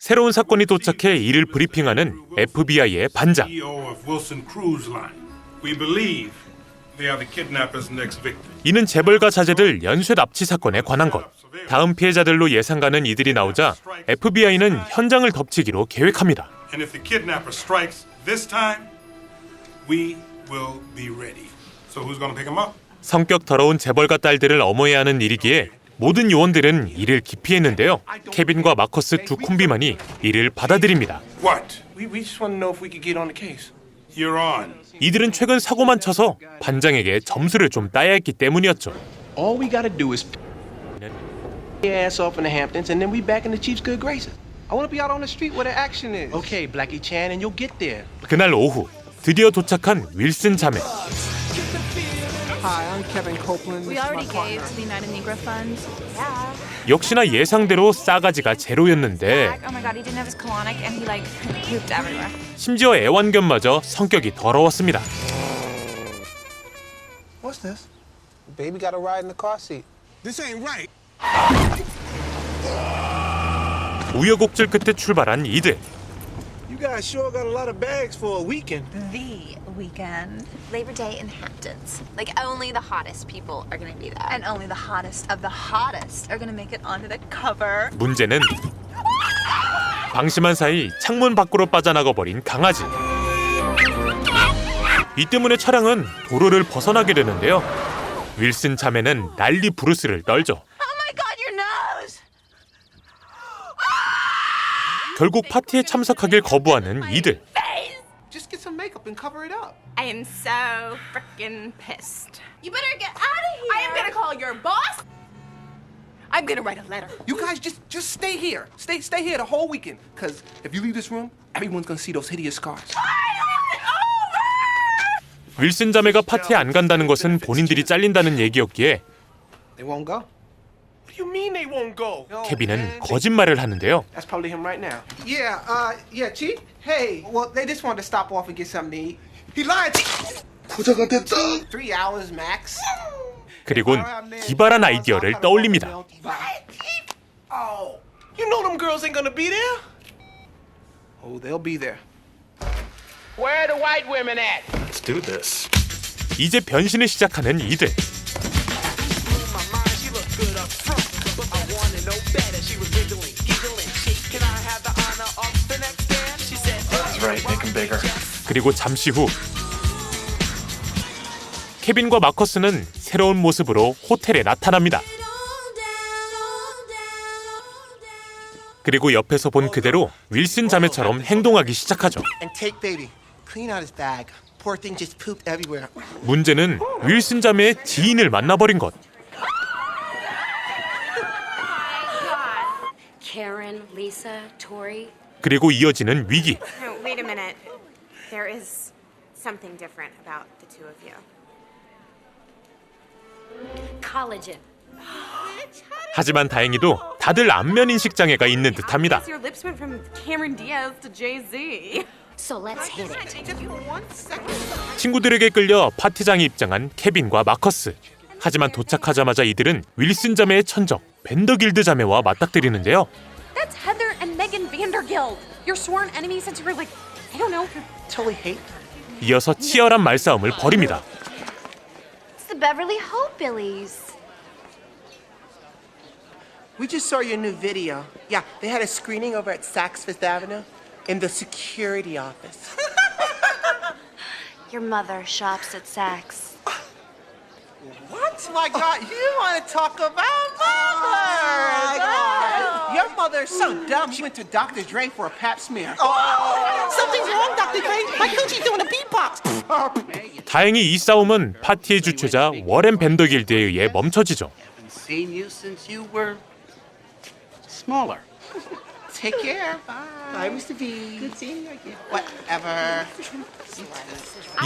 새로운 사건이 도착해 이를 브리핑하는 FBI의 반장. 이는 재벌가 자제들 연쇄 납치 사건에 관한 것. 다음 피해자들로 예상가는 이들이 나오자 FBI는 현장을 덮치기로 계획합니다. 성격 더러운 재벌가 딸들을 엄어야 하는 일이기에 모든 요원들은 이를 기피했는데요. 케빈과 마커스 두 콤비만이 이를 받아들입니다. What? We, we just want to know if we could get on the case. You're on. 이들은 최근 사고만 쳐서 반장에게 점수를 좀 따야 했기 때문이었죠. All we gotta do is your ass off in the Hamptons, and then we back in the chief's good graces. I want to be out on the street where the action is. Okay, Blackie Chan, and you'll get there. 그날 오후 드디어 도착한 윌슨 자매. Hi, I'm Kevin Copeland. We already gave to the United Negro Fund. Yeah. 역시나 예상대로 싸가지가 제로였는데 Oh my god, he didn't have his colonic and he like pooped everywhere. 심지어 애완견마저 성격이 더러웠습니다. What's this? Baby got a ride in the car seat. This ain't right. 우여곡절 끝에 출발한 이들. Guys sure got a lot of bags for a weekend. The weekend. Labor Day in Hamptons. Like only the hottest people are gonna be there. And only the hottest of the hottest are gonna make it onto the cover. 문제는 방심한 사이 창문 밖으로 빠져나가 버린 강아지. 이 때문에 차량은 도로를 벗어나게 되는데요. 윌슨 자매는 난리 부르스를 떨죠. Oh my god, your nose! 결국 파티에 참석하길 거부하는 이들. Just get some makeup and cover it up. I am so freaking pissed. You better get out of here. I am gonna call your boss. I'm gonna write a letter. You guys just just stay here. Stay stay here the whole weekend. Cause if you leave this room, everyone's gonna see those hideous scars. 윌슨 자매가 파티에 안 간다는 것은 본인들이 잘린다는 얘기였기에 They won't go. 케빈은 거짓말을 하는데요. That's probably him right now. Yeah, uh, yeah, Chief. Hey, well, they just wanted to stop off and get something to eat. He lied, Chief. 부자가 됐다. Three hours max. 그리곤 기발한 아이디어를 떠올립니다. Oh, you know them girls ain't gonna be there. Oh, they'll be there. Where are the white women at? Let's do this. 이제 변신을 시작하는 이들. 그리고 잠시 후 케빈과 마커스는 새로운 모습으로 호텔에 나타납니다. 그리고 옆에서 본 그대로 윌슨 자매처럼 행동하기 시작하죠. And take baby. Clean out his bag. Poor thing just pooped everywhere. 문제는 윌슨 자매의 지인을 만나버린 것. Karen, Lisa, Tori. 그리고 이어지는 위기. Wait a minute. There is something different about the two of you. Collagen. 하지만 다행히도 다들 안면 인식 장애가 있는 듯합니다. Your lips went from Cameron Diaz to Jay Z. So let's hit it. 친구들에게 끌려 파티장에 입장한 케빈과 마커스. 하지만 도착하자마자 이들은 윌슨 자매의 천적 벤더길드 자매와 맞닥뜨리는데요. That's Heather and Megan Vandergilt. Your sworn enemies since you were like, I don't know. Totally hate. 이어서 치열한 말싸움을 벌입니다. It's the Beverly Hillbillies. We just saw your new video. Yeah, they had a screening over at Saks Fifth Avenue in the security office. Your mother shops at Saks. what? My God, you want to talk about mothers? Oh, Your mother's so dumb. She went to Dr. Dre for a pap smear. Something's wrong, Dr. Dre. My coochie's doing a beatbox. 다행히 이 싸움은 파티의 주최자 워렌 벤더길드에 의해 멈춰지죠. seen you since you were smaller. Take care. Bye. Bye, Mr. B. Good seeing you again. Whatever.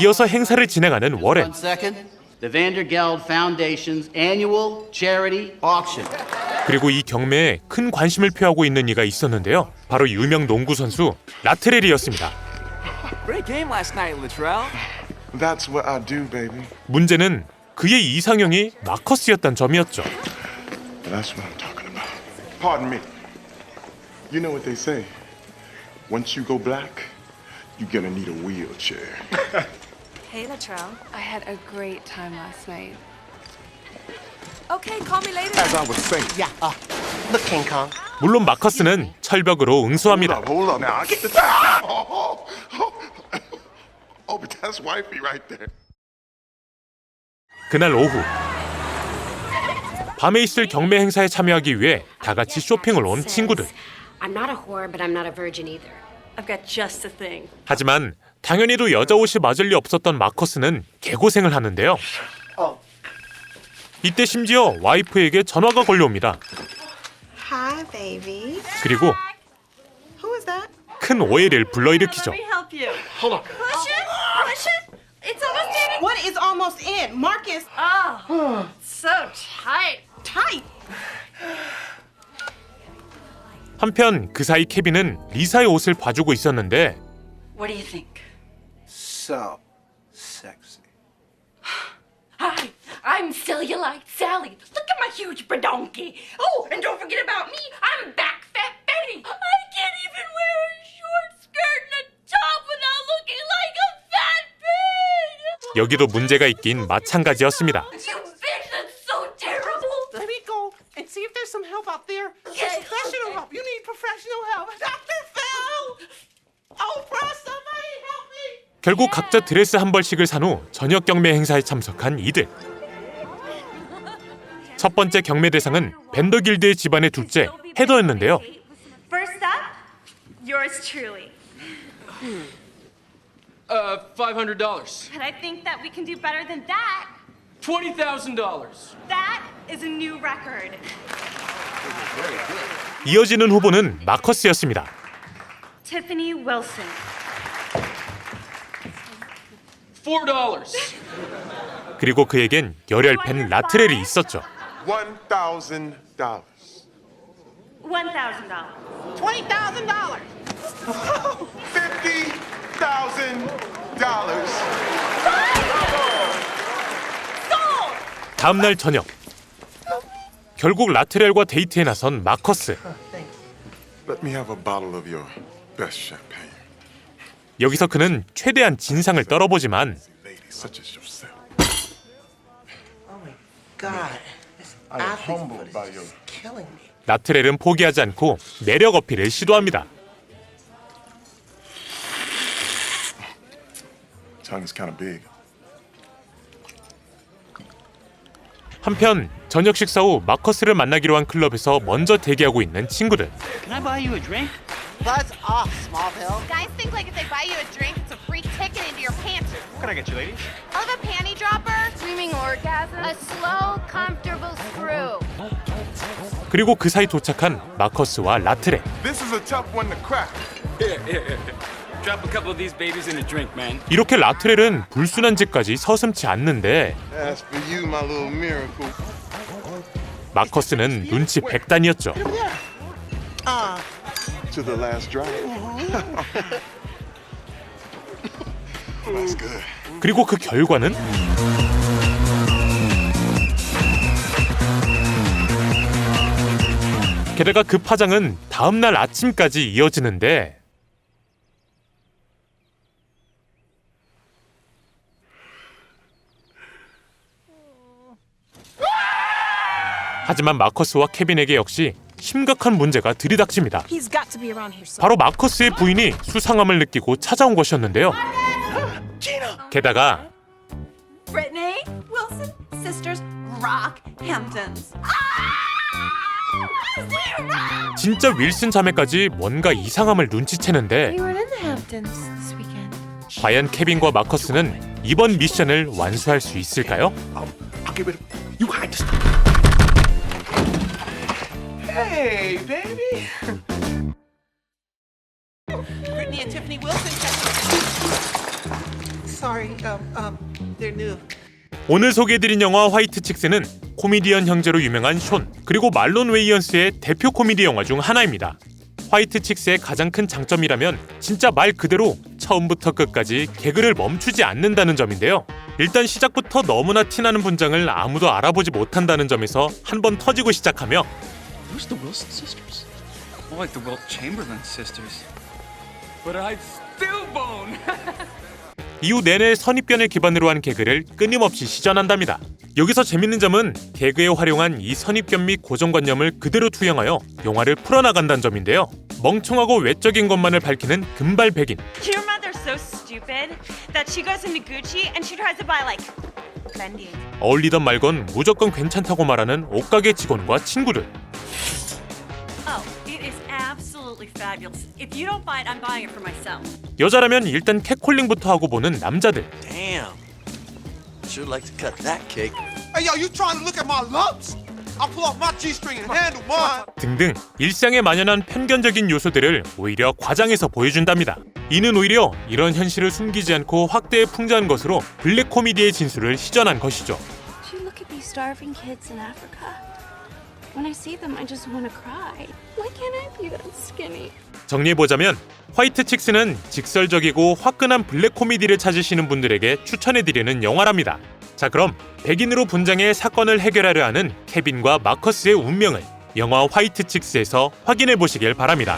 이어서 행사를 진행하는 워렌. One second. The Vandergeld Foundation's annual charity auction. 그리고 이 경매에 큰 관심을 표하고 있는 이가 있었는데요. 바로 유명 농구 선수 라트렐이었습니다. Great game last night, Latrell. That's what I do, baby. 문제는 그의 이상형이 마커스였던 점이었죠. That's what I'm talking about. Pardon me. You know what they say. Once you go black, you're gonna need a wheelchair. Hey, Latrell. I had a great time last night. Okay, call me later. As I was saying, Yeah, uh, look, King Kong. 물론 마커스는 철벽으로 응수합니다. hold up now. I get the. Oh, oh, oh, but that's wifey right there. 그날 오후 밤에 있을 경매 행사에 참여하기 위해 다 같이 쇼핑을 온 친구들. I'm not a whore, but I'm not a virgin either. I've got just the thing. 하지만 당연히도 여자 옷이 맞을 리 없었던 마커스는 개고생을 하는데요. 이때 심지어 와이프에게 전화가 걸려옵니다. Hi, baby. 그리고 Who is that? 큰 오해를 불러일으키죠. help you. Hold on. Push it. Push it. It's almost in. What is almost in? Marcus. Oh, so tight. Tight. 한편 그 사이 케빈은 리사의 옷을 봐주고 있었는데 What do you think? So sexy. Hi, I'm Cellulite Sally. Look at my huge badonkey. Oh, and don't forget about me. I'm back fat Betty. I can't even wear a short skirt and a top without looking like a fat pig. 여기도 문제가 있긴 마찬가지였습니다. You bitch, that's so terrible. Let me go and see if there's some help out there. Professional help. You need professional help. Dr. Phil! Oh, bro, somebody help me! 결국 각자 드레스 한 벌씩을 산 후 저녁 경매 행사에 참석한 이들. 첫 번째 경매 대상은 밴더길드의 집안의 둘째 헤더였는데요. First up, yours truly. Uh, $500. But I think that we can do better than that. $20,000. That is a new record. 이어지는 후보는 마커스였습니다. Tiffany Wilson. $4. 그리고 그에겐 열혈 팬 라트렐이 있었죠. One thousand dollars. $1,000. $20,000. Fifty thousand dollars. 다음 날 저녁 결국 라트렐과 데이트에 나선 마커스. Let me have a bottle of your best champagne. 여기서 그는 최대한 진상을 떨어보지만 Oh. 라트렐은 포기하지 않고 매력 어필을 시도합니다. tongue is kind of big. 한편 저녁 식사 후 마커스를 만나기로 한 클럽에서 먼저 대기하고 있는 친구들. Can I buy you a drink? Buzz off, Smallville. Guys think like if they buy you a drink, it's a free ticket into your pants. What can I get you, ladies? Have a panty dropper. Screaming orgasm. A slow. 그리고 그 사이 도착한 마커스와 라트렐. This is a tough one to crack. Here, here, here. Drop a couple of these babies in a drink, man. 이렇게 라트렐은 불순한 짓까지 서슴지 않는데 As for you, my little miracle. 마커스는 눈치 백단이었죠. To the last drop. That's good. 그리고 그 결과는 게다가 그 파장은 다음 날 아침까지 이어지는데 하지만 마커스와 케빈에게 역시 심각한 문제가 들이닥칩니다. 바로 마커스의 부인이 수상함을 느끼고 찾아온 것이었는데요. 게다가 Brittany Wilson sisters rock Hamptons. 진짜 윌슨 자매까지 뭔가 이상함을 눈치채는데 were in the Hamptons this weekend. 과연 케빈과 마커스는 이번 미션을 완수할 수 있을까요? Um, um. 오늘 소개해드린 영화 화이트 칙스는 코미디언 형제로 유명한 숀 그리고 말론 웨이언스의 대표 코미디 영화 중 하나입니다. 화이트 칙스의 가장 큰 장점이라면 진짜 말 그대로 처음부터 끝까지 개그를 멈추지 않는다는 점인데요. 일단 시작부터 너무나 티나는 분장을 아무도 알아보지 못한다는 점에서 한 번 터지고 시작하며 Who's the Wilson sisters? More like the Wilt Chamberlain sisters. but I'd still bone. 이후 내내 선입견을 기반으로 한 개그를 끊임없이 시전한답니다. 여기서 재밌는 점은 개그에 활용한 이 선입견 및 고정관념을 그대로 투영하여 영화를 풀어나간다는 점인데요. 멍청하고 외적인 것만을 밝히는 금발 백인 Your mother's so stupid that she goes into Gucci and she tries to buy like Fendi. 어울리던 말건 무조건 괜찮다고 말하는 옷가게 직원과 친구들 absolutely fabulous. If you don't buy it, I'm buying it for myself. 여자라면 일단 캣콜링부터 하고 보는 남자들 Damn. Sure like to cut that cake. Hey, yo, you trying to look at my lumps? I'll pull off my G-string and handle mine. 등등 일상에 만연한 편견적인 요소들을 오히려 과장해서 보여준답니다. 이는 오히려 이런 현실을 숨기지 않고 확대에 풍자한 것으로 블랙 코미디의 진수를 시전한 것이죠. Do you look at these starving kids in Africa? When I see them, I just want to cry. Why can't I be that skinny? 정리해보자면 화이트 칙스는 직설적이고 화끈한 블랙 코미디를 찾으시는 분들에게 추천해드리는 영화랍니다. 자 그럼 백인으로 분장해 사건을 해결하려 하는 케빈과 마커스의 운명을 영화 화이트 칙스에서 확인해 보시길 바랍니다.